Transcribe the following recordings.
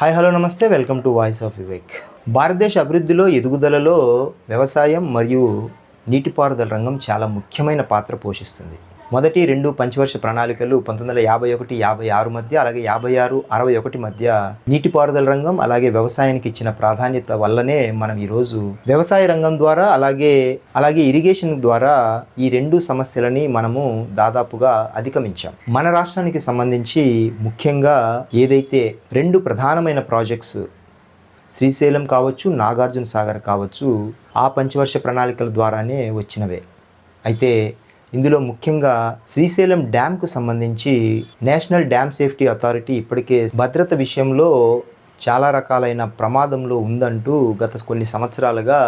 Hi hello నమస్తే. Welcome to voice of Vivek. భారతదేశ అభివృద్ధిలో ఎదుగుదలలో వ్యవసాయం మరియు నీటిపారుదల రంగం చాలా ముఖ్యమైన పాత్ర పోషిస్తుంది. మొదటి రెండు పంచవర్ష ప్రణాళికలు పంతొమ్మిది వందల యాభై ఒకటి యాభై ఆరు మధ్య అలాగే యాభై ఆరు అరవై ఒకటి మధ్య నీటిపారుదల రంగం అలాగే వ్యవసాయానికి ఇచ్చిన ప్రాధాన్యత వల్లనే మనం ఈరోజు వ్యవసాయ రంగం ద్వారా అలాగే అలాగే ఇరిగేషన్ ద్వారా ఈ రెండు సమస్యలని మనము దాదాపుగా అధిగమించాం. మన రాష్ట్రానికి సంబంధించి ముఖ్యంగా ఏదైతే రెండు ప్రధానమైన ప్రాజెక్ట్స్ శ్రీశైలం కావచ్చు నాగార్జున సాగర్ కావచ్చు ఆ పంచవర్ష ప్రణాళికల ద్వారానే వచ్చినవే. అయితే ఇందులో ముఖ్యంగా శ్రీశైలం డ్యామ్కు సంబంధించి నేషనల్ డ్యామ్ సేఫ్టీ అథారిటీ ఇప్పటికే భద్రత విషయంలో చాలా రకాలైన ప్రమాదంలో ఉందంటూ గత కొన్ని సంవత్సరాలుగా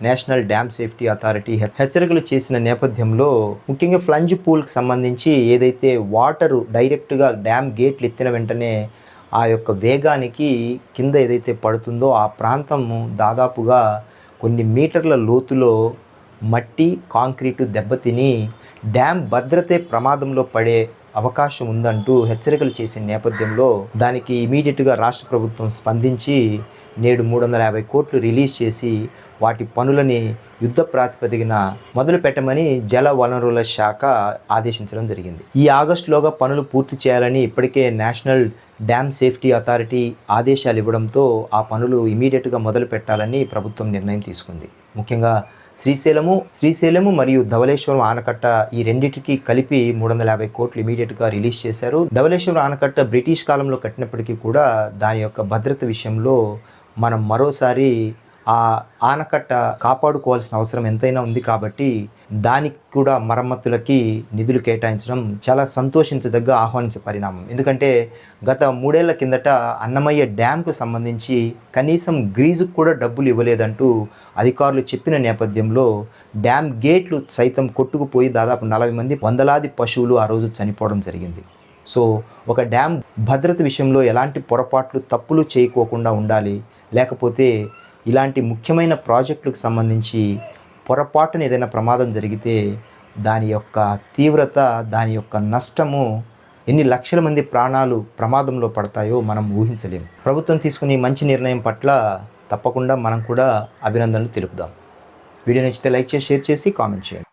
నేషనల్ డ్యామ్ సేఫ్టీ అథారిటీ హెచ్చరికలు చేసిన నేపథ్యంలో ముఖ్యంగా ఫ్లంజ్ పూల్కి సంబంధించి ఏదైతే వాటరు డైరెక్ట్గా డ్యామ్ గేట్లు ఎత్తిన వెంటనే ఆ యొక్క వేగానికి కింద ఏదైతే పడుతుందో ఆ ప్రాంతము దాదాపుగా కొన్ని మీటర్ల లోతులో మట్టి కాంక్రీటు దెబ్బతిని డ్యామ్ భద్రతే ప్రమాదంలో పడే అవకాశం ఉందంటూ హెచ్చరికలు చేసిన నేపథ్యంలో దానికి ఇమీడియట్గా రాష్ట్ర ప్రభుత్వం స్పందించి నేడు మూడు వందల యాభై కోట్లు రిలీజ్ చేసి వాటి పనులని యుద్ధ ప్రాతిపదికన మొదలు పెట్టమని జల వనరుల శాఖ ఆదేశించడం జరిగింది. ఈ ఆగస్టులోగా పనులు పూర్తి చేయాలని ఇప్పటికే నేషనల్ డ్యామ్ సేఫ్టీ అథారిటీ ఆదేశాలు ఇవ్వడంతో ఆ పనులు ఇమీడియట్గా మొదలు పెట్టాలని ప్రభుత్వం నిర్ణయం తీసుకుంది. ముఖ్యంగా శ్రీశైలము శ్రీశైలము మరియు ధవళేశ్వరం ఆనకట్ట ఈ రెండింటికి కలిపి మూడు వందల యాభై కోట్లు ఇమీడియట్గా రిలీజ్ చేశారు. ధవళేశ్వరం ఆనకట్ట బ్రిటిష్ కాలంలో కట్టినప్పటికీ కూడా దాని యొక్క భద్రత విషయంలో మనం మరోసారి ఆ ఆనకట్ట కాపాడుకోవాల్సిన అవసరం ఎంతైనా ఉంది కాబట్టి దానికి కూడా మరమ్మతులకి నిధులు కేటాయించడం చాలా సంతోషించదగ్గ ఆహ్వానించే పరిణామం. ఎందుకంటే గత మూడేళ్ళ కిందట అన్నమయ్య డ్యామ్కు సంబంధించి కనీసం గ్రీజుకు కూడా డబ్బులు ఇవ్వలేదంటూ అధికారులు చెప్పిన నేపథ్యంలో డ్యామ్ గేట్లు సైతం కొట్టుకుపోయి దాదాపు నలభై మంది వందలాది పశువులు ఆ రోజు చనిపోవడం జరిగింది. సో ఒక డ్యామ్ భద్రత విషయంలో ఎలాంటి పొరపాట్లు తప్పులు చేయకోకుండా ఉండాలి. లేకపోతే ఇలాంటి ముఖ్యమైన ప్రాజెక్టులకు సంబంధించి పొరపాటున ఏదైనా ప్రమాదం జరిగితే దాని యొక్క తీవ్రత దాని యొక్క నష్టము ఎన్ని లక్షల మంది ప్రాణాలు ప్రమాదంలో పడతాయో మనం ఊహించలేము ప్రభుత్వం తీసుకునే మంచి నిర్ణయం పట్ల తప్పకుండా మనం కూడా అభినందనలు తెలుపుదాం. వీడియో నచ్చితే లైక్ చేసి షేర్ చేసి కామెంట్ చేయండి.